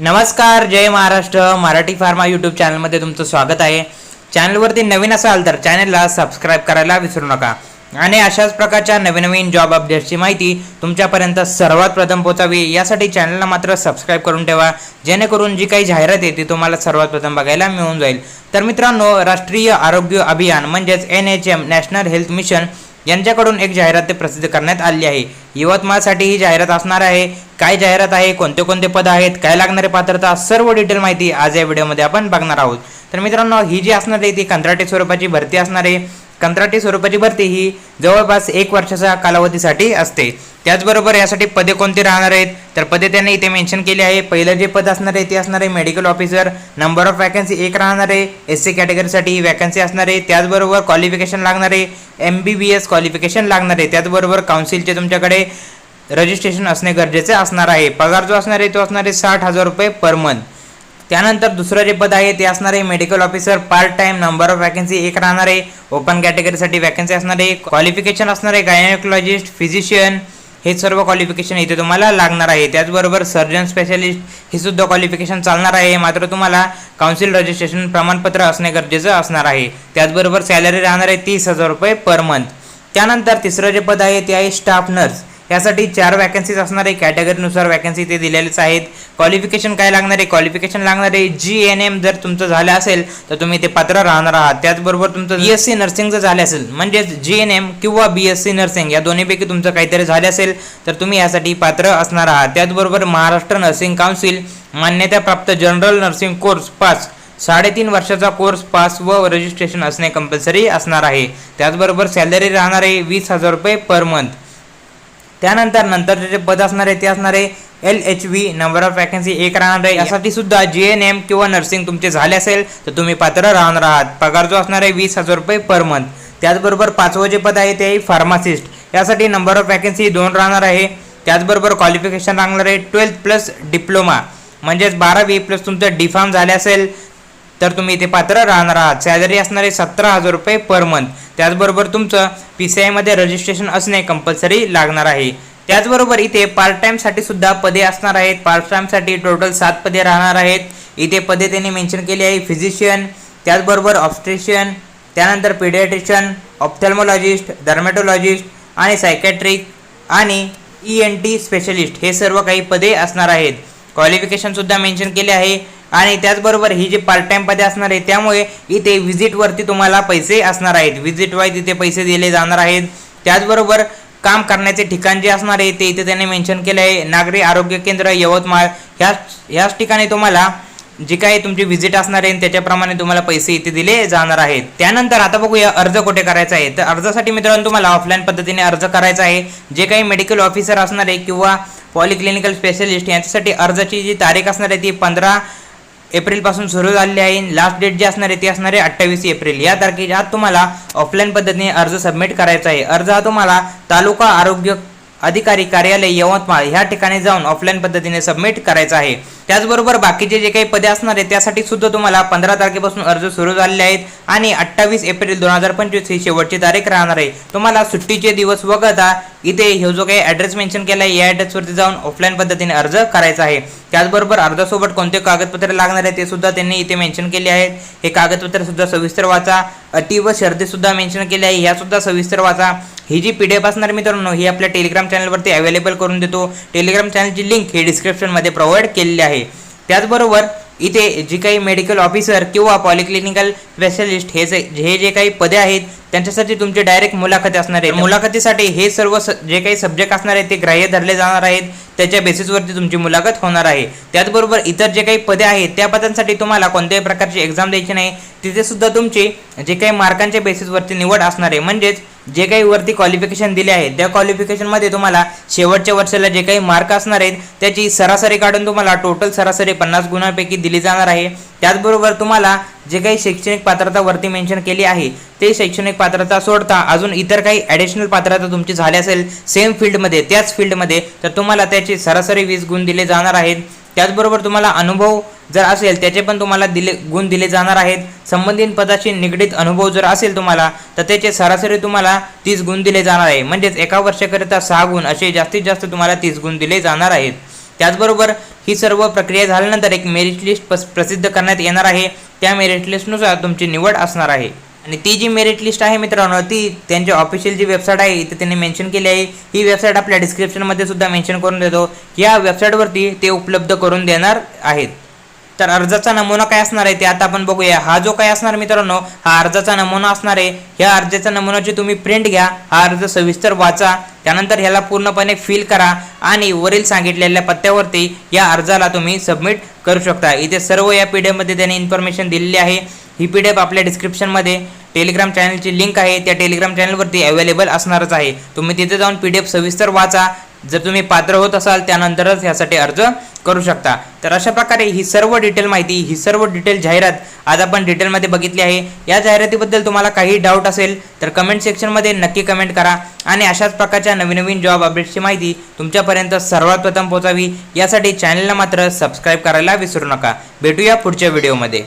नमस्कार जय Maharashtra. Marathi pharma YouTube चॅनलमध्ये तुमचं स्वागत आहे. चॅनलवरती नवीन असाल तर चॅनलला सबस्क्राईब करायला विसरू नका. आणि अशाच प्रकारच्या नवीन नवीन जॉब अपडेट्सची माहिती तुमच्यापर्यंत सर्वात प्रथम पोचावी यासाठी चॅनलला मात्र सबस्क्राईब करून ठेवा. जेणेकरून जी काही जाहिरात आहे ती तुम्हाला सर्वात प्रथम बघायला मिळून जाईल. तर मित्रांनो राष्ट्रीय आरोग्य अभियान म्हणजेच N H M national health mission यांच्याकडून एक जाहिरात ते प्रसिद्ध करण्यात आली आहे. यवतमाळसाठी ही जाहिरात असणार आहे. काय जाहिरात आहे? कोणते कोणते पद आहेत? काय लागणारे पात्रता? सर्व डिटेल माहिती आज या व्हिडिओमध्ये आपण बघणार आहोत. तर मित्रांनो ही जी असणार आहे ती कंत्राटी स्वरूपाची भरती असणार आहे. कंत्राटी स्वरूपाची भरती ही जवळपास एक वर्षाच्या कालावधीसाठी असते. त्याचबरोबर यासाठी पदे कोणती राहणार आहेत? तर पदे त्यांनी इथे मेन्शन केली आहे. पहिलं जे पद असणार आहे ते असणार आहे medical officer number of vacancy एक राहणार आहे. एस सी कॅटेगरीसाठी ही वॅकन्सी असणार आहे. त्याचबरोबर क्वालिफिकेशन लागणार आहे. M B B S qualification लागणार आहे. त्याचबरोबर काउन्सिलचे तुमच्याकडे रजिस्ट्रेशन असणे गरजेचे असणार आहे. पगार जो असणार आहे तो असणार आहे साठ हजार रुपये पर मंथ त्यानंतर दुसरं जे पद आहे ते असणार आहे medical officer part time number of vacancy एक राहणार आहे. ओपन कॅटेगरीसाठी वॅकन्सी असणार आहे. क्वालिफिकेशन असणार आहे गायनोकॉलॉजिस्ट फिजिशियन हे सर्व क्वालिफिकेशन इथे तुम्हाला लागणार आहे. त्याचबरोबर सर्जन स्पेशलिस्ट हे सुद्धा क्वालिफिकेशन चालणार आहे. मात्र तुम्हाला काउन्सिल रजिस्ट्रेशन प्रमाणपत्र असणे गरजेचं असणार आहे. त्याचबरोबर सॅलरी राहणार आहे तीस हजार रुपये पर मंथ त्यानंतर तिसरं जे पद आहे ते आहे स्टाफ नर्स यासाठी चार वॅकन्सीज असणार आहे कॅटेगरीनुसार वॅकन्सी ते दिलेलेच आहेत. क्वालिफिकेशन काय लागणार आहे? क्वालिफिकेशन लागणार आहे जी एन एम जर तुमचं झालं असेल तर तुम्ही ते पात्र राहणार आहात. त्याचबरोबर तुमचं बी एस सी नर्सिंग जर झालं असेल म्हणजेच जी एन एम किंवा बी एस सी नर्सिंग या दोन्हीपैकी तुमचं काहीतरी झालं असेल तर तुम्ही यासाठी पात्र असणार आहात. त्याचबरोबर महाराष्ट्र नर्सिंग काउन्सिल मान्यताप्राप्त जनरल नर्सिंग कोर्स पास साडेतीन वर्षाचा कोर्स पास व रजिस्ट्रेशन असणे कंपल्सरी असणार आहे. त्याचबरोबर सॅलरी राहणार आहे वीस हजार रुपये पर मंथ त्यानंतर नंतरचे जे पद असणार आहे ते असणार आहे L H V number of vacancy एक राहणार आहे. यासाठी सुद्धा जी एन एम किंवा नर्सिंग तुमचे झाले असेल तर तुम्ही पात्र राहणार आहात. पगार जो असणार आहे वीस हजार रुपये पर मंथ त्याचबरोबर पाचवं जे पद आहे ते आहे फार्मासिस्ट यासाठी नंबर ऑफ वॅकन्सी दोन राहणार आहे. त्याचबरोबर क्वालिफिकेशन राहणार आहे ट्वेल्थ प्लस डिप्लोमा म्हणजेच बारावी प्लस तुमचं डिफार्म झाले असेल तर तुम्ही इथे पात्र राहणार आहात. सॅलरी असणार आहे सतरा हजार रुपये पर मंथ त्याचबरोबर तुमचं पी सी आयमध्ये रजिस्ट्रेशन असणे कंपल्सरी लागणार आहे. त्याचबरोबर इथे पार्ट टाईमसाठी सुद्धा पदे असणार आहेत. पार्ट टाईमसाठी टोटल सात पदे राहणार आहेत. इथे पदे त्यांनी मेन्शन केली आहे. फिजिशियन त्याचबरोबर ऑब्स्ट्रेशियन त्यानंतर पिडियाट्रिशियन ऑप्थॅल्मोलॉजिस्ट डर्मॅटोलॉजिस्ट आणि सायकॅट्रिक आणि ई एन टी स्पेशलिस्ट हे सर्व काही पदे असणार आहेत. क्वालिफिकेशनसुद्धा मेन्शन केले आहे. आणि त्याचबरोबर ही जी पार्ट टाइम पदे असणार आहे त्यामुळे इथे व्हिजिटवरती तुम्हाला पैसे असणार आहेत. विजिट वाईज इथे पैसे दिले जाणार आहेत. त्याचबरोबर काम करण्याचे ठिकाण जे असणार आहे ते इथे त्यांनी मेन्शन केले आहे. नागरी आरोग्य केंद्र यवतमाळ ह्याच ह्याच ठिकाणी तुम्हाला जी काही तुमची व्हिजिट असणार आहे त्याच्याप्रमाणे तुम्हाला पैसे इथे दिले जाणार आहेत. त्यानंतर आता बघूया अर्ज कुठे करायचा आहे. तर अर्जासाठी मित्रांनो तुम्हाला ऑफलाईन पद्धतीने अर्ज करायचा आहे. जे काही मेडिकल ऑफिसर असणार आहे किंवा पॉलिक्लिनिकल स्पेशलिस्ट यांच्यासाठी अर्जाची जी तारीख असणार आहे ती पंधरा एप्रिलपासून सुरू झालेली आहे. लास्ट डेट जी असणार आहे ती असणार आहे अठ्ठावीस एप्रिल. या तारखेच्या आत तुम्हाला ऑफलाईन पद्धतीने अर्ज सबमिट करायचा आहे. अर्ज हा तुम्हाला तालुका आरोग्य अधिकारी कार्यालय यवतमाळ ह्या ठिकाणी जाऊन ऑफलाईन पद्धतीने सबमिट करायचा आहे. त्याचबरोबर बाकीचे जे काही पदे असणार आहेत त्यासाठी सुद्धा तुम्हाला पंधरा तारखेपासून अर्ज सुरू झालेले आहेत आणि अठ्ठावीस एप्रिल दोन हजार पंचवीस ही शेवटची तारीख राहणार आहे. तुम्हाला सुट्टीचे दिवस वगळता इथे हे जो काही ॲड्रेस मेन्शन केला आहे या ॲड्रेसवरती जाऊन ऑफलाईन पद्धतीने अर्ज करायचा आहे. त्याचबरोबर अर्जासोबत कोणते कागदपत्रे लागणार आहे ते सुद्धा त्यांनी इथे मेन्शन केले आहेत. हे कागदपत्र सुद्धा सविस्तर वाचा. अटी व शर्ती सुद्धा मेन्शन केले आहे. ह्या सुद्धा सविस्तर वाचा. ही जी पी डी एफ असणार मित्रांनो ही आपल्या टेलिग्राम चॅनलवरती अवेलेबल करून देतो. टेलिग्राम चॅनलची लिंक ही डिस्क्रिप्शनमध्ये प्रोव्हाइड केलेली आहे. त्याचबरोबर इथे जी काही मेडिकल ऑफिसर किंवा पॉलिक्लिनिकल स्पेशलिस्ट हे जे हे जे काही पदे आहेत त्यांच्यासाठी तुमची डायरेक्ट मुलाखत असणार आहे. मुलाखतीसाठी हे सर्व स- जे काही सब्जेक्ट असणार आहेत ते ग्राह्य धरले जाणार आहेत. त्याच्या बेसिसवरती तुमची मुलाखत होणार आहे. त्याचबरोबर इतर जे काही पदे आहेत त्या पदांसाठी तुम्हाला कोणत्याही प्रकारची एक्झाम द्यायची नाही. तिथे सुद्धा तुमची जे काही मार्कांच्या बेसिसवरती निवड असणार आहे. म्हणजेच जे काही वरती क्वालिफिकेशन दिले आहे त्या क्वालिफिकेशनमध्ये तुम्हाला शेवटच्या वर्षाला जे काही मार्क असणार आहेत त्याची सरासरी काढून तुम्हाला टोटल सरासरी पन्नास गुणांपैकी दिली जाणार आहे. त्याचबरोबर तुम्हाला जे काही शैक्षणिक पात्रता वरती मेन्शन केली आहे ते शैक्षणिक पात्रता सोडता अजून इतर काही ॲडिशनल पात्रता तुमची झाली असेल सेम फील्डमध्ये त्याच फील्डमध्ये तर तुम्हाला त्याचे सरासरी वीस गुण दिले जाणार आहेत. त्याचबरोबर तुम्हाला अनुभव जर असेल त्याचे पण तुम्हाला दिले गुण दिले जाणार आहेत. संबंधित पदाशी निगडीत अनुभव जर असेल तुम्हाला तर त्याचे सरासरी तुम्हाला तीस गुण दिले जाणार आहे. म्हणजेच एका वर्षाकरिता सहा गुण असे जास्तीत जास्त तुम्हाला तीस गुण दिले जाणार आहेत. त्याचबरोबर ही सर्व प्रक्रिया झाल्यानंतर एक मेरिट लिस्ट प्रसिद्ध करण्यात येणार आहे. त्या मेरिट लिस्टनुसार तुमची निवड असणार आहे. आणि ती जी मेरिट लिस्ट आहे मित्रांनो ती त्यांची ऑफिशियल जी वेबसाईट आहे इथे त्यांनी मेन्शन केली आहे. ही वेबसाईट आपल्या डिस्क्रिप्शनमध्ये सुद्धा मेन्शन करून देतो. या वेबसाईटवरती ते उपलब्ध करून देणार आहेत. तर अर्जाचा नमुना काय असणार आहे ते आता आपण बघूया. हा जो काय असणार मित्रांनो हा अर्जाचा नमुना असणार आहे. ह्या अर्जाच्या नमुन्याची तुम्ही प्रिंट घ्या. हा अर्ज सविस्तर वाचा. त्यानंतर ह्याला पूर्णपणे फिल करा आणि वरील सांगितलेल्या पत्त्यावरती या अर्जाला तुम्ही सबमिट करू शकता. इथे सर्व या पी डी एफमध्ये त्यांनी इन्फॉर्मेशन दिलेली आहे. ही पी डी एफ आपल्या डिस्क्रिप्शनमध्ये टेलिग्राम चॅनलची लिंक आहे. त्या टेलिग्राम चॅनलवरती अवेलेबल असणारच आहे. तुम्ही तिथे जाऊन पी डी एफ सविस्तर वाचा. जर तुम्ही पात्र होत असाल त्यानंतरच ह्यासाठी अर्ज करू शकता. तर अशा प्रकारे ही सर्व डिटेल माहिती ही सर्व डिटेल जाहिरात आज आपण डिटेलमध्ये बघितली आहे. या जाहिरातीबद्दल तुम्हाला काही डाऊट असेल तर कमेंट सेक्शनमध्ये नक्की कमेंट करा आणि अशाच प्रकारच्या नवीन नवीन जॉब अपडेट्सची माहिती तुमच्यापर्यंत सर्वात प्रथम पोहोचावी. यासाठी चॅनलला मात्र सबस्क्राईब करायला विसरू नका. भेटूया पुढच्या व्हिडिओमध्ये